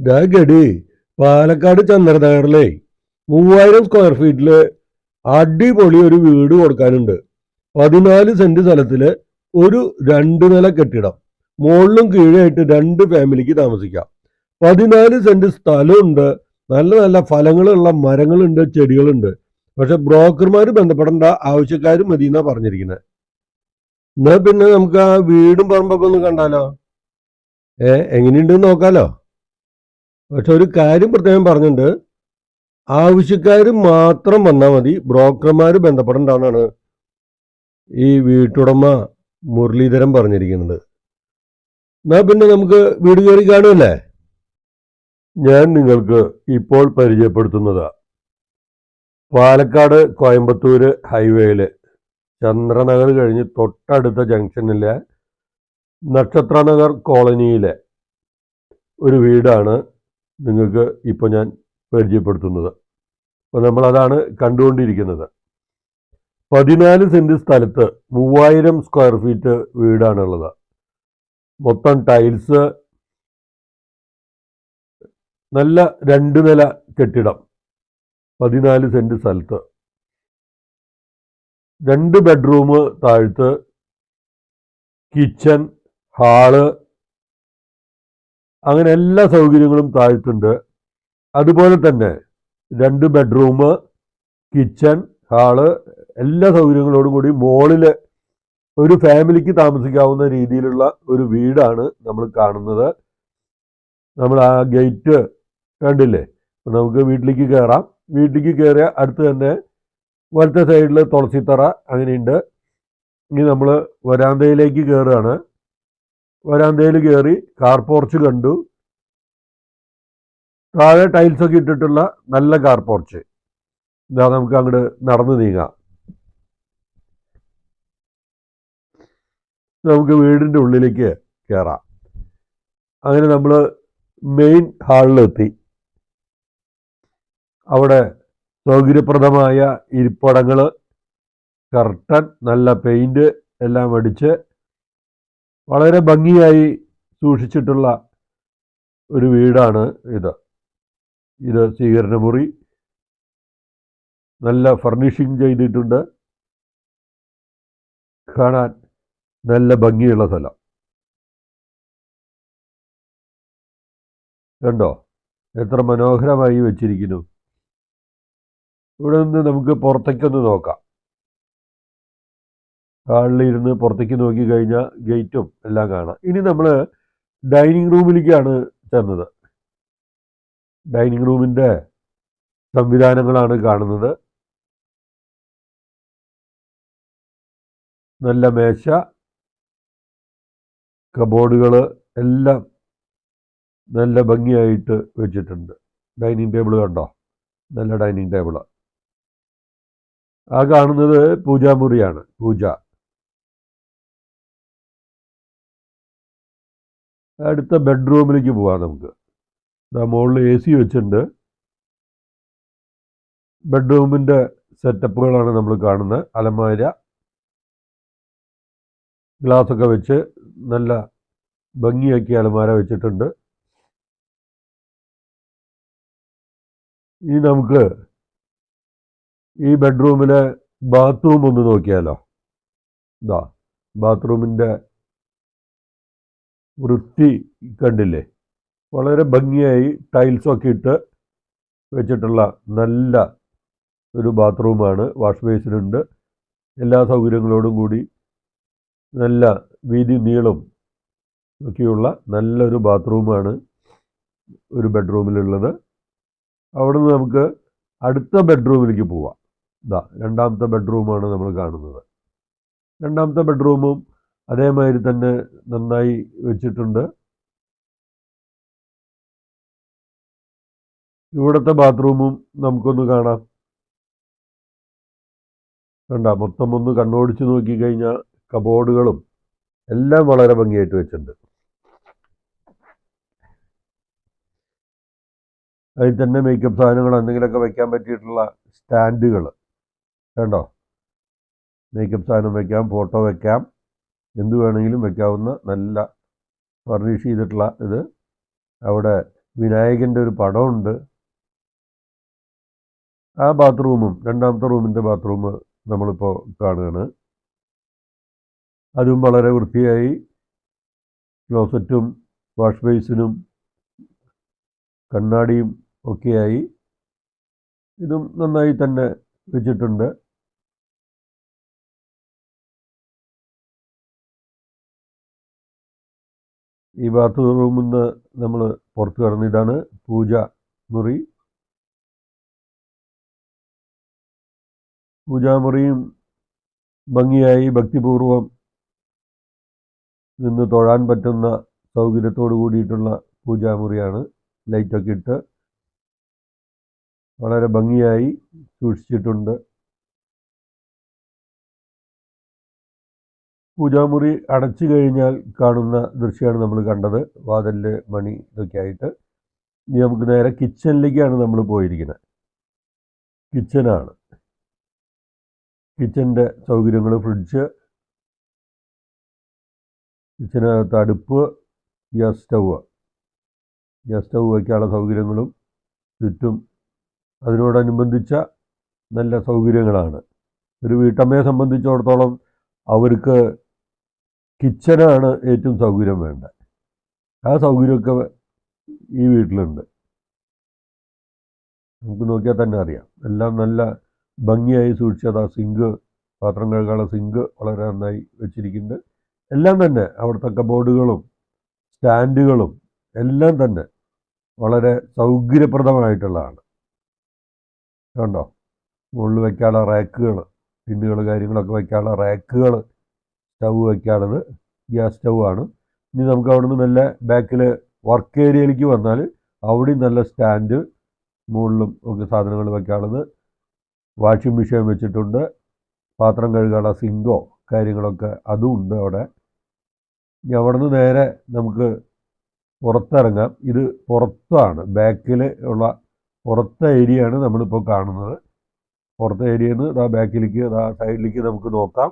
ദാ ഗഡി പാലക്കാട് ചന്ദ്രനഗറിലെ മൂവായിരം സ്ക്വയർ ഫീറ്റിൽ അടിപൊളി ഒരു വീട് കൊടുക്കാനുണ്ട്. പതിനാല് സെന്റ് സ്ഥലത്തിൽ ഒരു രണ്ട് നില കെട്ടിടം. മുകളിലും കീഴായിട്ട് രണ്ട് ഫാമിലിക്ക് താമസിക്കാം. പതിനാല് സെന്റ് സ്ഥലമുണ്ട്. നല്ല നല്ല ഫലങ്ങളുള്ള മരങ്ങളുണ്ട് ചെടികളുണ്ട്. പക്ഷെ ബ്രോക്കർമാർ ബന്ധപ്പെടേണ്ട ആവശ്യക്കാർ മതി എന്നാ പറഞ്ഞിരിക്കുന്നത്. എന്നാ പിന്നെ നമുക്ക് ആ വീടും പറമ്പൊക്കെ ഒന്ന് കണ്ടാലോ? ഏ എങ്ങനെയുണ്ടെന്ന് നോക്കാലോ? പക്ഷെ ഒരു കാര്യം പ്രത്യേകം പറഞ്ഞിട്ടുണ്ട്. ആവശ്യക്കാർ മാത്രം വന്നാൽ മതി. ബ്രോക്കർമാർ ബന്ധപ്പെടേണ്ടതാണ് ഈ വീട്ടുടമ മുരളീധരൻ പറഞ്ഞിരിക്കുന്നത്. എന്നാൽ പിന്നെ നമുക്ക് വീട് കയറി കാണുമല്ലേ ഞാൻ നിങ്ങൾക്ക് ഇപ്പോൾ പരിചയപ്പെടുത്തുന്നത്. പാലക്കാട് കോയമ്പത്തൂർ ഹൈവേയിൽ ചന്ദ്രനഗർ കഴിഞ്ഞ് തൊട്ടടുത്ത ജംഗ്ഷനിലെ നക്ഷത്രനഗർ കോളനിയിലെ ഒരു വീടാണ് നിങ്ങൾക്ക് ഇപ്പോൾ ഞാൻ പരിചയപ്പെടുത്തുന്നത്. അപ്പോൾ നമ്മളതാണ് കണ്ടുകൊണ്ടിരിക്കുന്നത്. പതിനാല് സെന്റ് സ്ഥലത്ത് മൂവായിരം സ്ക്വയർ ഫീറ്റ് വീടാണുള്ളത്. മൊത്തം ടൈൽസ് നല്ല രണ്ട് നില കെട്ടിടം പതിനാല് സെന്റ് സ്ഥലത്ത്. രണ്ട് ബെഡ്റൂം താഴ്ത്ത് കിച്ചൺ ഹാൾ അങ്ങനെ എല്ലാ സൗകര്യങ്ങളും താഴത്തുണ്ട്. അതുപോലെ തന്നെ രണ്ട് ബെഡ്റൂം കിച്ചൺ ഹാൾ എല്ലാ സൗകര്യങ്ങളോടും കൂടി മുകളിൽ ഒരു ഫാമിലിക്ക് താമസിക്കാവുന്ന രീതിയിലുള്ള ഒരു വീടാണ് നമ്മൾ കാണുന്നത്. നമ്മൾ ആ ഗേറ്റ് കണ്ടില്ലേ? നമുക്ക് വീട്ടിലേക്ക് കയറാം വീട്ടിലേക്ക് കയറിയ അടുത്ത് തന്നെ വലത്തെ സൈഡിൽ തുളസിത്തറ അങ്ങനെയുണ്ട്. ഇനി നമ്മൾ വരാന്തയിലേക്ക് കയറുകയാണ് വരാന്തയിൽ കയറി കാർ പോർച്ച് കണ്ടു. താഴെ ടൈൽസൊക്കെ ഇട്ടിട്ടുള്ള നല്ല കാർ പോർച്ച് ഇതാ നമുക്ക് അങ്ങോട്ട് നടന്നു നീങ്ങാം. നമുക്ക് വീടിന്റെ ഉള്ളിലേക്ക് കയറാം അങ്ങനെ നമ്മൾ മെയിൻ ഹാളിലെത്തി അവിടെ സൗകര്യപ്രദമായ ഇരിപ്പടങ്ങൾ കർട്ടൻ നല്ല പെയിന്റ് എല്ലാം അടിച്ച് വളരെ ഭംഗിയായി സൂക്ഷിച്ചിട്ടുള്ള ഒരു വീടാണ് ഇത്. ഇത് സ്വീകരണമുറി. നല്ല ഫർണിഷിങ് ചെയ്തിട്ടുണ്ട്. കാണാൻ നല്ല ഭംഗിയുള്ള സ്ഥലം. കണ്ടോ? എത്ര മനോഹരമായി വെച്ചിരിക്കുന്നു. ഇവിടെ നിന്ന് നമുക്ക് പുറത്തേക്കൊന്ന് നോക്കാം. ഹാളിലിരുന്ന് പുറത്തേക്ക് നോക്കി കഴിഞ്ഞാൽ ഗേറ്റും എല്ലാം കാണാം. ഇനി നമ്മൾ ഡൈനിങ് റൂമിലേക്കാണ് ചെന്നത്. ഡൈനിങ് റൂമിന്റെ സംവിധാനങ്ങളാണ് കാണുന്നത്. നല്ല മേശ കബോർഡുകൾ എല്ലാം നല്ല ഭംഗിയായിട്ട് വെച്ചിട്ടുണ്ട്. ഡൈനിങ് ടേബിൾ കണ്ടോ? നല്ല ഡൈനിങ് ടേബിൾ. ആ കാണുന്നത് പൂജാമുറിയാണ്. പൂജ. അടുത്ത ബെഡ്റൂമിലേക്ക് പോവാം നമുക്ക്. ഇതാ മുകളിൽ എ സി വെച്ചിട്ടുണ്ട്. ബെഡ്റൂമിന്റെ സെറ്റപ്പുകളാണ് നമ്മൾ കാണുന്നത്. അലമാര ഗ്ലാസ് ഒക്കെ വെച്ച് നല്ല ഭംഗിയാക്കി അലമാര വെച്ചിട്ടുണ്ട്. ഇനി നമുക്ക് ഈ ബെഡ്റൂമിലെ ബാത്റൂം ഒന്ന് നോക്കിയാലോ. ഇതാ ബാത്റൂമിന്റെ വൃത്തി കണ്ടില്ലേ? വളരെ ഭംഗിയായി ടൈൽസൊക്കെ ഇട്ട് വെച്ചിട്ടുള്ള നല്ല ഒരു ബാത്റൂമാണ് വാഷ് ബേസിനുണ്ട് എല്ലാ സൗകര്യങ്ങളോടും കൂടി നല്ല വീതി നീളം ഒക്കെയുള്ള നല്ലൊരു ബാത്റൂമാണ് ഒരു ബെഡ്റൂമിലുള്ളത് അവിടെ നിന്ന് നമുക്ക് അടുത്ത ബെഡ്റൂമിലേക്ക് പോവാം. ഇതാ രണ്ടാമത്തെ ബെഡ്റൂമാണ് നമ്മൾ കാണുന്നത്. രണ്ടാമത്തെ ബെഡ്റൂമും അതേമാതിരി തന്നെ നന്നായി വെച്ചിട്ടുണ്ട്. ഇവിടുത്തെ ബാത്റൂമും നമുക്കൊന്ന് കാണാം. വേണ്ട മൊത്തം ഒന്ന് കണ്ണോടിച്ച് നോക്കിക്കഴിഞ്ഞാൽ കബോർഡുകളും എല്ലാം വളരെ ഭംഗിയായിട്ട് വെച്ചിട്ടുണ്ട്. അതിൽ തന്നെ മേക്കപ്പ് സാധനങ്ങൾ എന്തെങ്കിലുമൊക്കെ വയ്ക്കാൻ പറ്റിയിട്ടുള്ള സ്റ്റാൻഡുകൾ വേണ്ടോ മേക്കപ്പ് സാധനം വയ്ക്കാം ഫോട്ടോ വെക്കാം. എന്ത് വേണമെങ്കിലും വെക്കാവുന്ന നല്ല ഫർണിഷ് ചെയ്തിട്ടുള്ള ഇത്. അവിടെ വിനായകന്റെ ഒരു പടമുണ്ട്. ആ ബാത്റൂമും രണ്ടാമത്തെ റൂമിന്റെ ബാത്റൂം നമ്മളിപ്പോൾ കാണുകയാണ്. അതും വളരെ വൃത്തിയായി. ക്ലോസറ്റും വാഷ് ബേസിനും കണ്ണാടിയും ഒക്കെയായി. ഇതും നന്നായി തന്നെ വെച്ചിട്ടുണ്ട്. ഈ ബാത്റൂമിൽ നിന്ന് നമ്മൾ പുറത്ത് കടന്ന് പൂജ മുറി. പൂജാമുറിയും ഭംഗിയായി ഭക്തിപൂർവം നിന്ന് തൊഴാൻ പറ്റുന്ന സൗകര്യത്തോട് കൂടിയിട്ടുള്ള പൂജാമുറിയാണ് ലൈറ്റൊക്കെ ഇട്ട് വളരെ ഭംഗിയായി സൂക്ഷിച്ചിട്ടുണ്ട്. പൂജാമുറി അടച്ചു കഴിഞ്ഞാൽ കാണുന്ന ദൃശ്യമാണ് നമ്മൾ കണ്ടത്. വാതിലിൽ മണി ഇതൊക്കെ ആയിട്ട്. ഇനി നമുക്ക് നേരെ കിച്ചണിലേക്കാണ് നമ്മൾ പോയിരിക്കുന്നത്. കിച്ചനാണ്. കിച്ചന്റെ സൗകര്യങ്ങൾ ഫ്രിഡ്ജ്. കിച്ചനകത്ത് അടുപ്പ് ഗ്യാസ് സ്റ്റൗവ്. ഗ്യാസ് സ്റ്റൗ വയ്ക്കാനുള്ള സൗകര്യങ്ങളും ചുറ്റും അതിനോടനുബന്ധിച്ച നല്ല സൗകര്യങ്ങളാണ്. ഒരു വീട്ടമ്മയെ സംബന്ധിച്ചിടത്തോളം അവർക്ക് കിച്ചനാണ് ഏറ്റവും സൗകര്യം വേണ്ടത്. ആ സൗകര്യമൊക്കെ ഈ വീട്ടിലുണ്ട്. നമുക്ക് നോക്കിയാൽ തന്നെ അറിയാം. എല്ലാം നല്ല ഭംഗിയായി സൂക്ഷിച്ചത് ആ സിങ്ക് പാത്രം കഴുകാനുള്ള സിങ്ക് വളരെ നന്നായി വെച്ചിരിക്കുന്നുണ്ട്. എല്ലാം തന്നെ അവിടുത്തെ കബോർഡുകളും സ്റ്റാൻഡുകളും എല്ലാം തന്നെ വളരെ സൗകര്യപ്രദമായിട്ടുള്ളതാണ്. കണ്ടോ? മുകളിൽ വയ്ക്കാനുള്ള റാക്കുകൾ പിന്നുകൾ കാര്യങ്ങളൊക്കെ വയ്ക്കാനുള്ള റാക്കുകൾ സ്റ്റൗ വയ്ക്കാനുള്ളത് ഗ്യാസ് സ്റ്റൗ ആണ് ഇനി നമുക്ക് അവിടെ നിന്ന് മെല്ലെ ബാക്കിൽ വർക്ക് ഏരിയയിലേക്ക് വന്നാൽ അവിടെയും നല്ല സ്റ്റാൻഡ് മുകളിലും ഒക്കെ സാധനങ്ങൾ വയ്ക്കാനുള്ളത് വാഷിംഗ് മെഷീൻ വെച്ചിട്ടുണ്ട്. പാത്രം കഴുകാനുള്ള സിങ്കോ കാര്യങ്ങളൊക്കെ അതും ഉണ്ട് അവിടെ. ഇനി അവിടെ നിന്ന് നേരെ നമുക്ക് പുറത്തിറങ്ങാം. ഇത് പുറത്താണ്. ബാക്കിൽ ഉള്ള പുറത്തെ ഏരിയയാണ് നമ്മളിപ്പോൾ കാണുന്നത്. പുറത്തെ ഏരിയയിൽ നിന്ന് ആ ബാക്കിലേക്ക് ആ സൈഡിലേക്ക് നമുക്ക് നോക്കാം.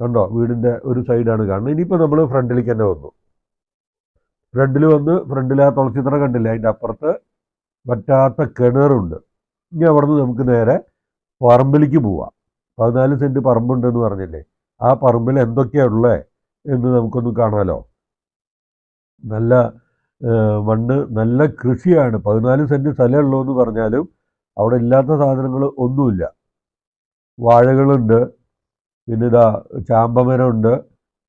കണ്ടോ? വീടിന്റെ ഒരു സൈഡാണ് കാണുന്നത്. ഇനിയിപ്പോൾ നമ്മൾ ഫ്രണ്ടിലേക്ക് തന്നെ വന്നു. ഫ്രണ്ടിൽ വന്ന് ഫ്രണ്ടിൽ ആ തുളച്ചിത്ര കണ്ടില്ല? അതിന്റെ അപ്പുറത്ത് പറ്റാത്ത കിണറുണ്ട്. ഇനി അവിടെ നിന്ന് നമുക്ക് നേരെ പറമ്പിലേക്ക് പോവാം. പതിനാല് സെന്റ് പറമ്പുണ്ടെന്ന് പറഞ്ഞില്ലേ? ആ പറമ്പിൽ എന്തൊക്കെയാണ് ഉള്ളത് എന്ന് നമുക്കൊന്ന് കാണാമല്ലോ നല്ല മണ്ണ് നല്ല കൃഷിയാണ്. പതിനാല് സെന്റ് സ്ഥലമുള്ളൂ എന്ന് പറഞ്ഞാലും അവിടെ ഇല്ലാത്ത സാധനങ്ങൾ ഒന്നുമില്ല. വാഴകളുണ്ട്. പിന്നെ ഇതാ ചാമ്പമരമുണ്ട്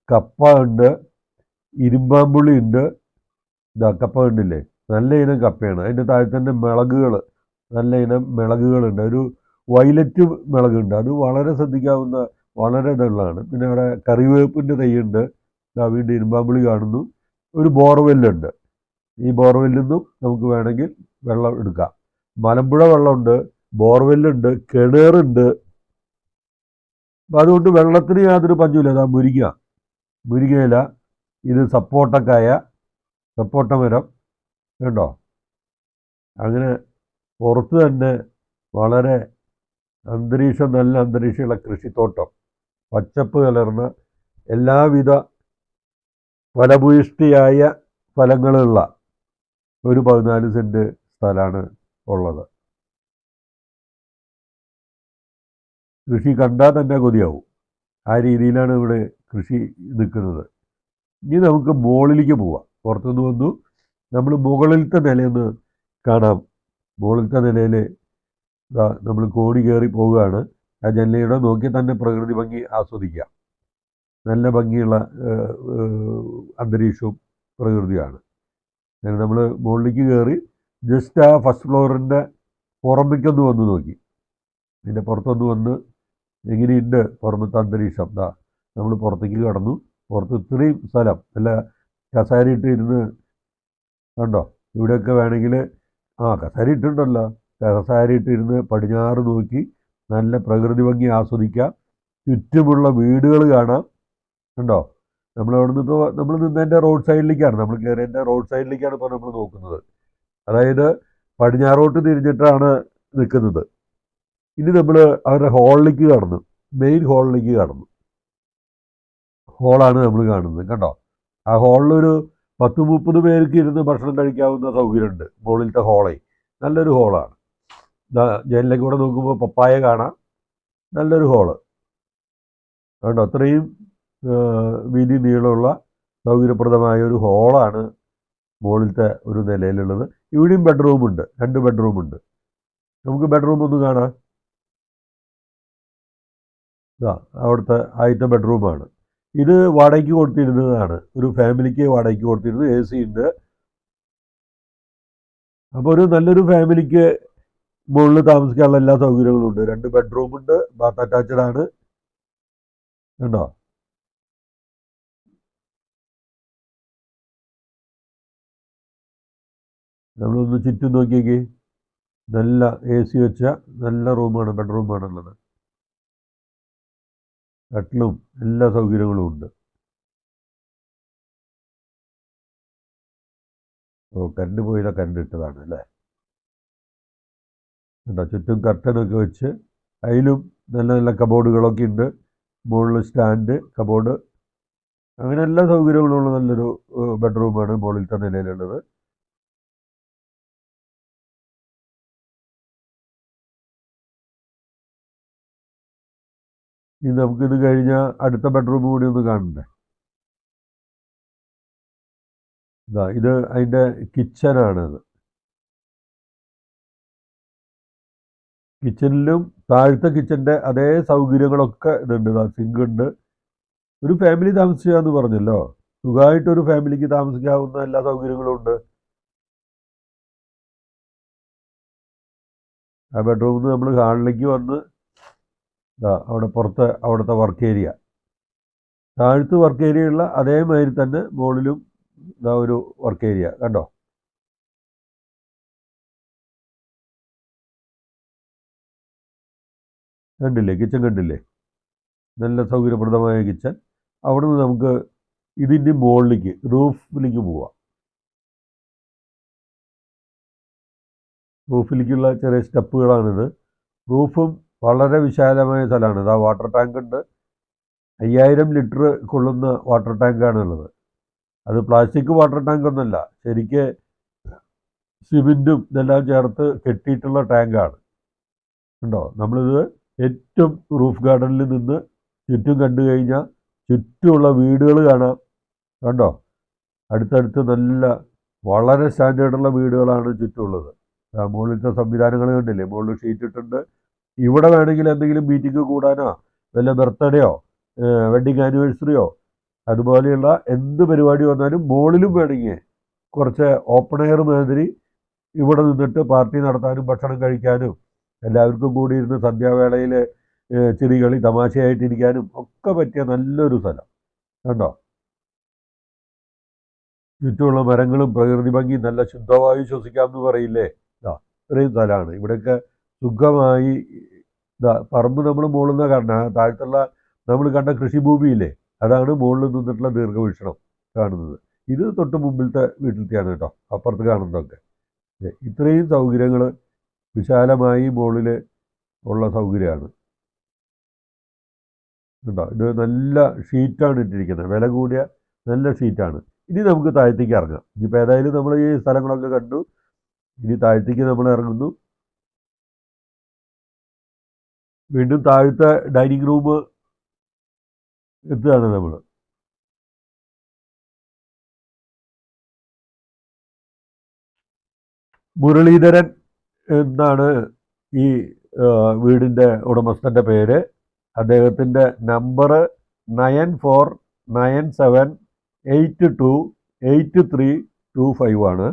കപ്പ ഉണ്ട് ഇരുമ്പാമ്പുള്ളി ഉണ്ട് ഇതാ കപ്പ കണ്ടില്ലേ? നല്ല ഇനം കപ്പയാണ്. അതിന്റെ താഴെ തന്നെ മിളകുകൾ നല്ല ഇനം മിളകുകളുണ്ട്. ഒരു വയലറ്റ് മിളകുണ്ട്. അത് വളരെ ശ്രദ്ധിക്കാവുന്ന വളരെ ഇതുള്ളതാണ്. പിന്നെ അവിടെ കറിവേപ്പിന്റെ തൈയുണ്ട്. ഇതാ വീണ്ടും ഇരുമ്പാമ്പുളി കാണുന്നു. ഒരു ബോർവെല്ലുണ്ട്. ഈ ബോർവെല്ലിൽ നിന്നും നമുക്ക് വേണമെങ്കിൽ വെള്ളം എടുക്കാം. മലമ്പുഴ വെള്ളമുണ്ട് ബോർവെല്ലുണ്ട് കിണറുണ്ട്. അപ്പം അതുകൊണ്ട് വെള്ളത്തിന് യാതൊരു പഞ്ചുമില്ല. അതാ മുരിങ്ങ. മുരിങ്ങയില ഇത് സപ്പോട്ടക്കായ സപ്പോട്ട മരം കണ്ടോ? അങ്ങനെ പുറത്ത് തന്നെ വളരെ അന്തരീക്ഷം നല്ല അന്തരീക്ഷമുള്ള കൃഷിത്തോട്ടം. പച്ചപ്പ് കലർന്ന എല്ലാവിധ ഫലഭൂയിഷ്ടിയായ ഫലങ്ങളുള്ള ഒരു പതിനാല് സെന്റ് സ്ഥലമാണ് ഉള്ളത്. കൃഷി കണ്ടാൽ തന്നെ കൊതിയാവും. ആ രീതിയിലാണ് ഇവിടെ കൃഷി നിൽക്കുന്നത് ഇനി നമുക്ക് മുകളിലേക്ക് പോവാം. പുറത്തുനിന്ന് വന്നു നമ്മൾ മുകളിലത്തെ നിലയൊന്ന് കാണാം. മുകളിലത്തെ നിലയിൽ നമ്മൾ കോടി കയറി പോവുകയാണ്. ആ ജനലയുടെ നോക്കി തന്നെ പ്രകൃതി ഭംഗി ആസ്വദിക്കാം നല്ല ഭംഗിയുള്ള അന്തരീക്ഷവും പ്രകൃതിയാണ്. നമ്മൾ മുകളിലേക്ക് കയറി ജസ്റ്റ് ആ ഫസ്റ്റ് ഫ്ലോറിന്റെ പുറമേക്കൊന്ന് വന്ന് നോക്കി. അതിന്റെ പുറത്തൊന്ന് വന്ന് എങ്ങനെയുണ്ട് പുറമത്തെ അന്തരീക്ഷം ദാ നമ്മൾ പുറത്തേക്ക് കടന്നു. പുറത്ത് ഇത്രയും സ്ഥലം. അല്ല കസാരി ഇട്ട് ഇരുന്ന് കണ്ടോ? ഇവിടെയൊക്കെ വേണമെങ്കിൽ ആ കസാരി ഇട്ടിട്ടുണ്ടല്ലോ. കസാരി ഇട്ടിരുന്ന് പടിഞ്ഞാറ് നോക്കി നല്ല പ്രകൃതി ഭംഗി ആസ്വദിക്കാം. ചുറ്റുമുള്ള വീടുകൾ കാണാം. കണ്ടോ? നമ്മൾ അവിടെ നിന്ന് ഇപ്പോൾ നമ്മൾ നിന്നതിന്റെ റോഡ് സൈഡിലേക്കാണ്. നമ്മൾ കയറിയതിന്റെ റോഡ് സൈഡിലേക്കാണ് ഇപ്പോൾ നമ്മൾ നോക്കുന്നത്. അതായത് പടിഞ്ഞാറോട്ട് തിരിഞ്ഞിട്ടാണ് നിൽക്കുന്നത് ഇനി നമ്മൾ അവരുടെ ഹാളിലേക്ക് കടന്നു. മെയിൻ ഹാളിലേക്ക് കടന്നു. ഹോളാണ് നമ്മൾ കാണുന്നത്. കണ്ടോ? ആ ഹാളിലൊരു പത്ത് മുപ്പത് പേർക്ക് ഇരുന്ന് ഭക്ഷണം കഴിക്കാവുന്ന സൗകര്യമുണ്ട്. മുകളിലത്തെ ഹോളേ നല്ലൊരു ഹോളാണ് ജനലിലേക്ക് കൂടെ നോക്കുമ്പോൾ പപ്പായ കാണാം. നല്ലൊരു ഹോൾ അതുകൊണ്ട് അത്രയും വീതി നീളമുള്ള സൗകര്യപ്രദമായ ഒരു ഹോളാണ് മുകളിലത്തെ ഒരു നിലയിലുള്ളത്. ഇവിടെയും ബെഡ്റൂമുണ്ട് രണ്ട് ബെഡ്റൂമുണ്ട് നമുക്ക് ബെഡ്റൂം ഒന്ന് കാണാം. ഇതാ അവിടുത്തെ ആദ്യത്തെ ബെഡ്റൂമാണ് ഇത് വാടകയ്ക്ക് കൊടുത്തിരുന്നതാണ്. ഒരു ഫാമിലിക്ക് വാടകയ്ക്ക് കൊടുത്തിരുന്നത് എ സി ഉണ്ട് അപ്പോൾ ഒരു നല്ലൊരു ഫാമിലിക്ക് മുകളിൽ താമസിക്കാനുള്ള എല്ലാ സൗകര്യങ്ങളും ഉണ്ട്. രണ്ട് ബെഡ്റൂമുണ്ട് ബാത്ത് അറ്റാച്ച്ഡ് ആണ്. ഉണ്ടോ നമ്മളൊന്ന് ചുറ്റും നോക്കിയേക്ക്. നല്ല എ സി വെച്ച നല്ല റൂമാണ് ബെഡ്റൂമാണുള്ളത് കട്ടിലും എല്ലാ സൗകര്യങ്ങളും ഉണ്ട്. ഓ കരണ്ട് പോയില്ല കരണ്ട് ഇട്ടതാണ് അല്ലേ? എന്താ ചുറ്റും കർട്ടനൊക്കെ വെച്ച് അതിലും നല്ല നല്ല കബോർഡുകളൊക്കെ ഉണ്ട്. മുകളിൽ സ്റ്റാൻഡ് കബോർഡ് അങ്ങനെ എല്ലാ സൗകര്യങ്ങളും ഉള്ള നല്ലൊരു ബെഡ്റൂമാണ് മുകളിലത്തെ നിലയിലുള്ളത്. ഇനി നമുക്കിത് കഴിഞ്ഞാൽ അടുത്ത ബെഡ്റൂം കൂടി ഒന്ന് കാണണ്ടേ? ഇതാ ഇത് അതിന്റെ കിച്ചനാണത് കിച്ചണിലും താഴത്തെ കിച്ചന്റെ അതേ സൗകര്യങ്ങളൊക്കെ ഇതുണ്ട്. ഇതാ സിങ്ക് ഉണ്ട്. ഒരു ഫാമിലി താമസിക്കാന്ന് പറഞ്ഞല്ലോ. സുഖമായിട്ടൊരു ഫാമിലിക്ക് താമസിക്കാവുന്ന എല്ലാ സൗകര്യങ്ങളും ഉണ്ട്. ആ ബെഡ്റൂമിൽ നമ്മൾ ഹാളിലേക്ക് വന്ന് അവിടെ പുറത്ത് അവിടുത്തെ വർക്ക് ഏരിയ താഴത്ത് വർക്ക് ഏരിയ ഉള്ള അതേമാതിരി തന്നെ മുകളിലും ഇതാ ഒരു വർക്ക് ഏരിയ കണ്ടോ? കണ്ടില്ലേ? കിച്ചൺ കണ്ടില്ലേ? നല്ല സൗകര്യപ്രദമായ കിച്ചൺ അവിടെ നിന്ന് നമുക്ക് ഇതിന്റെ മുകളിലേക്ക് റൂഫിലേക്ക് പോവാം. റൂഫിലേക്കുള്ള ചെറിയ സ്റ്റെപ്പുകളാണിത്. റൂഫും വളരെ വിശാലമായ സ്ഥലമാണ്. ഇതാ വാട്ടർ ടാങ്ക് ഉണ്ട്. അയ്യായിരം ലിറ്റർ കൊള്ളുന്ന വാട്ടർ ടാങ്കാണുള്ളത് അത് പ്ലാസ്റ്റിക് വാട്ടർ ടാങ്ക് ഒന്നല്ല ശരിക്ക് സിമെന്റും ഇതെല്ലാം ചേർത്ത് കെട്ടിയിട്ടുള്ള ടാങ്കാണ് ഉണ്ടോ നമ്മളിത് ഏറ്റവും റൂഫ് ഗാർഡനിൽ നിന്ന് ചുറ്റും കണ്ടു കഴിഞ്ഞാൽ ചുറ്റുമുള്ള വീടുകൾ കാണാം. കണ്ടോ? അടുത്തടുത്ത് നല്ല വളരെ സ്റ്റാൻഡേർഡുള്ള വീടുകളാണ് ചുറ്റുമുള്ളത്. മുകളിലത്തെ സംവിധാനങ്ങൾ കണ്ടില്ലേ? മുകളിൽ ഷീറ്റ് ഇട്ടുണ്ട് ഇവിടെ വേണമെങ്കിൽ എന്തെങ്കിലും മീറ്റിംഗ് കൂടാനോ വല്ല ബർത്ത്ഡേയോ വെഡിങ് ആനിവേഴ്സറിയോ അതുപോലെയുള്ള എന്ത് പരിപാടി വന്നാലും മുകളിലും വേണമെങ്കിൽ കുറച്ച് ഓപ്പൺ എയർ മാതിരി ഇവിടെ നിന്നിട്ട് പാർട്ടി നടത്താനും ഭക്ഷണം കഴിക്കാനും എല്ലാവർക്കും കൂടി ഇരുന്ന് സന്ധ്യാവേളയിൽ ചിരികളി തമാശയായിട്ടിരിക്കാനും ഒക്കെ പറ്റിയ നല്ലൊരു സ്ഥലം. കണ്ടോ? ചുറ്റുമുള്ള മരങ്ങളും പ്രകൃതി ഭംഗി നല്ല ശുദ്ധവായു ശ്വസിക്കാം എന്ന് പറയില്ലേ? ഇതാ ഇത്രയും സ്ഥലമാണ്. ഇവിടെയൊക്കെ സുഖമായി പറമ്പ് നമ്മൾ മുകളിൽ നിന്നാണ് കാണുന്നത് താഴത്തുള്ള നമ്മൾ കണ്ട കൃഷിഭൂമിയില്ലേ അതാണ് മുകളിൽ നിന്നിട്ടുള്ള ദീർഘവീക്ഷണം കാണുന്നത്. ഇത് തൊട്ട് മുമ്പിലത്തെ വീട്ടിലത്തെയാണ് കേട്ടോ അപ്പുറത്ത് കാണുന്നതൊക്കെ. ഇത്രയും സൗകര്യങ്ങൾ വിശാലമായി മുകളിൽ ഉള്ള സൗകര്യമാണ്. കേട്ടോ ഇത് നല്ല ഷീറ്റാണ് ഇട്ടിരിക്കുന്നത്. വില കൂടിയ നല്ല ഷീറ്റാണ്. ഇനി നമുക്ക് താഴത്തേക്ക് ഇറങ്ങാം. ഇനിയിപ്പോൾ ഏതായാലും നമ്മൾ ഈ സ്ഥലങ്ങളൊക്കെ കണ്ടു. ഇനി താഴത്തേക്ക് നമ്മൾ ഇറങ്ങുന്നു. വീണ്ടും താഴത്തെ ഡൈനിങ് റൂം എത്തുകയാണ് നമ്മൾ. മുരളീധരൻ എന്നാണ് ഈ വീടിന്റെ ഉടമസ്ഥന്റെ പേര്. അദ്ദേഹത്തിന്റെ number nine four nine seven eight two eight three two five ആണ്.